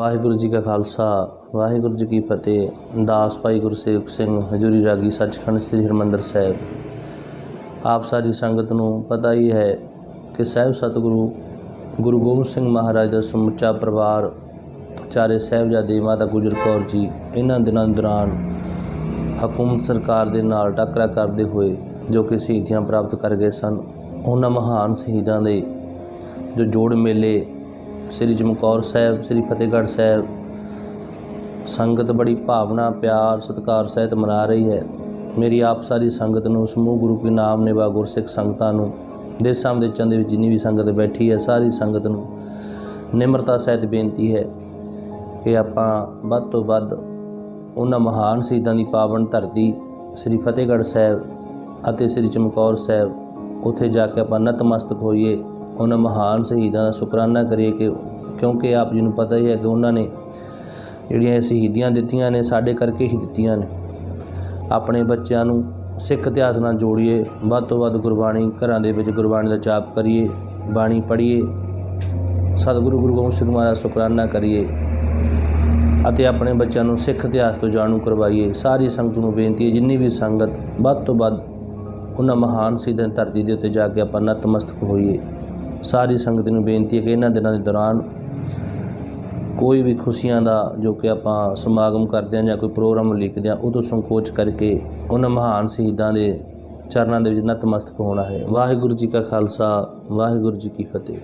ਵਾਹਿਗੁਰੂ ਜੀ ਕਾ ਖਾਲਸਾ, ਵਾਹਿਗੁਰੂ ਜੀ ਕੀ ਫਤਿਹ, ਦਾਸ ਭਾਈ ਗੁਰਸੇਵਕ ਸਿੰਘ, ਹਜੂਰੀ ਰਾਗੀ ਸੱਚਖੰਡ ਸ੍ਰੀ ਹਰਿਮੰਦਰ ਸਾਹਿਬ। ਆਪ ਸਾਰੀ ਸੰਗਤ ਨੂੰ ਪਤਾ ਹੀ ਹੈ ਕਿ ਸਾਹਿਬ ਸਤਿਗੁਰੂ ਗੁਰੂ ਗੋਬਿੰਦ ਸਿੰਘ ਮਹਾਰਾਜ ਦਾ ਸਮੁੱਚਾ ਪਰਿਵਾਰ ਚਾਰੇ ਸਾਹਿਬਜ਼ਾਦੇ ਮਾਤਾ ਗੁਜਰ ਕੌਰ ਜੀ ਇਹਨਾਂ ਦਿਨਾਂ ਦੌਰਾਨ ਹਕੂਮਤ ਸਰਕਾਰ ਦੇ ਨਾਲ ਟੱਕਰਾ ਕਰਦੇ ਹੋਏ ਜੋ ਕਿ ਸ਼ਹੀਦੀਆਂ ਪ੍ਰਾਪਤ ਕਰ ਗਏ ਸਨ, ਉਹਨਾਂ ਮਹਾਨ ਸ਼ਹੀਦਾਂ ਦੇ ਜੋ ਜੋੜ ਮੇਲੇ ਸ੍ਰੀ ਚਮਕੌਰ ਸਾਹਿਬ, ਸ੍ਰੀ ਫਤਿਹਗੜ੍ਹ ਸਾਹਿਬ। ਸੰਗਤ ਬੜੀ ਭਾਵਨਾ, ਪਿਆਰ, ਸਤਿਕਾਰ ਸਹਿਤ ਮਨਾ ਰਹੀ ਹੈ। ਮੇਰੀ ਆਪ ਸਾਰੀ ਸੰਗਤ ਨੂੰ, ਸਮੂਹ ਗੁਰੂ ਕੀ ਨਾਮ ਨਿਵਾ ਗੁਰਸਿੱਖ ਸੰਗਤਾਂ ਨੂੰ, ਦੇਸਾਂ ਵਿਦੇਸ਼ਾਂ ਦੇ ਵਿੱਚ ਜਿੰਨੀ ਵੀ ਸੰਗਤ ਬੈਠੀ ਹੈ, ਸਾਰੀ ਸੰਗਤ ਨੂੰ ਨਿਮਰਤਾ ਸਹਿਤ ਬੇਨਤੀ ਹੈ ਕਿ ਆਪਾਂ ਵੱਧ ਤੋਂ ਵੱਧ ਉਹਨਾਂ ਮਹਾਨ ਸ਼ਹੀਦਾਂ ਦੀ ਪਾਵਨ ਧਰਤੀ ਸ੍ਰੀ ਫਤਿਹਗੜ੍ਹ ਸਾਹਿਬ ਅਤੇ ਸ੍ਰੀ ਚਮਕੌਰ ਸਾਹਿਬ, ਉੱਥੇ ਜਾ ਕੇ ਆਪਾਂ ਨਤਮਸਤਕ ਹੋਈਏ। ਉਹਨਾਂ ਮਹਾਨ ਸ਼ਹੀਦਾਂ ਦਾ ਸ਼ੁਕਰਾਨਾ ਕਰੀਏ ਕਿ ਕਿਉਂਕਿ ਆਪ ਜੀ ਨੂੰ ਪਤਾ ਹੀ ਹੈ ਕਿ ਉਹਨਾਂ ਨੇ ਜਿਹੜੀਆਂ ਇਹ ਸ਼ਹੀਦੀਆਂ ਦਿੱਤੀਆਂ ਨੇ, ਸਾਡੇ ਕਰਕੇ ਹੀ ਦਿੱਤੀਆਂ ਨੇ। ਆਪਣੇ ਬੱਚਿਆਂ ਨੂੰ ਸਿੱਖ ਇਤਿਹਾਸ ਨਾਲ ਜੋੜੀਏ, ਵੱਧ ਤੋਂ ਵੱਧ ਗੁਰਬਾਣੀ ਘਰਾਂ ਦੇ ਵਿੱਚ ਗੁਰਬਾਣੀ ਦਾ ਜਾਪ ਕਰੀਏ, ਬਾਣੀ ਪੜ੍ਹੀਏ, ਸਤਿਗੁਰੂ ਗੁਰੂ ਗੋਬਿੰਦ ਸਿੰਘ ਮਹਾਰਾਜ ਦਾ ਸ਼ੁਕਰਾਨਾ ਕਰੀਏ ਅਤੇ ਆਪਣੇ ਬੱਚਿਆਂ ਨੂੰ ਸਿੱਖ ਇਤਿਹਾਸ ਤੋਂ ਜਾਣੂ ਕਰਵਾਈਏ। ਸਾਰੀ ਸੰਗਤ ਨੂੰ ਬੇਨਤੀ ਹੈ, ਜਿੰਨੀ ਵੀ ਸੰਗਤ ਵੱਧ ਤੋਂ ਵੱਧ ਉਹਨਾਂ ਮਹਾਨ ਸ਼ਹੀਦਾਂ ਦੀ ਧਰਤੀ ਦੇ ਉੱਤੇ ਜਾ ਕੇ ਆਪਾਂ ਨਤਮਸਤਕ ਹੋਈਏ। ਸਾਰੀ ਸੰਗਤ ਨੂੰ ਬੇਨਤੀ ਹੈ ਕਿ ਇਹਨਾਂ ਦਿਨਾਂ ਦੇ ਦੌਰਾਨ ਕੋਈ ਵੀ ਖੁਸ਼ੀਆਂ ਦਾ ਜੋ ਕਿ ਆਪਾਂ ਸਮਾਗਮ ਕਰਦੇ ਹਾਂ ਜਾਂ ਕੋਈ ਪ੍ਰੋਗਰਾਮ ਲਿਖਦੇ ਹਾਂ, ਉਹ ਤੋਂ ਸੰਕੋਚ ਕਰਕੇ ਉਹਨਾਂ ਮਹਾਨ ਸ਼ਹੀਦਾਂ ਦੇ ਚਰਨਾਂ ਦੇ ਵਿੱਚ ਨਤਮਸਤਕ ਹੋਣਾ ਹੈ। ਵਾਹਿਗੁਰੂ ਜੀ ਕਾ ਖਾਲਸਾ, ਵਾਹਿਗੁਰੂ ਜੀ ਕੀ ਫਤਿਹ।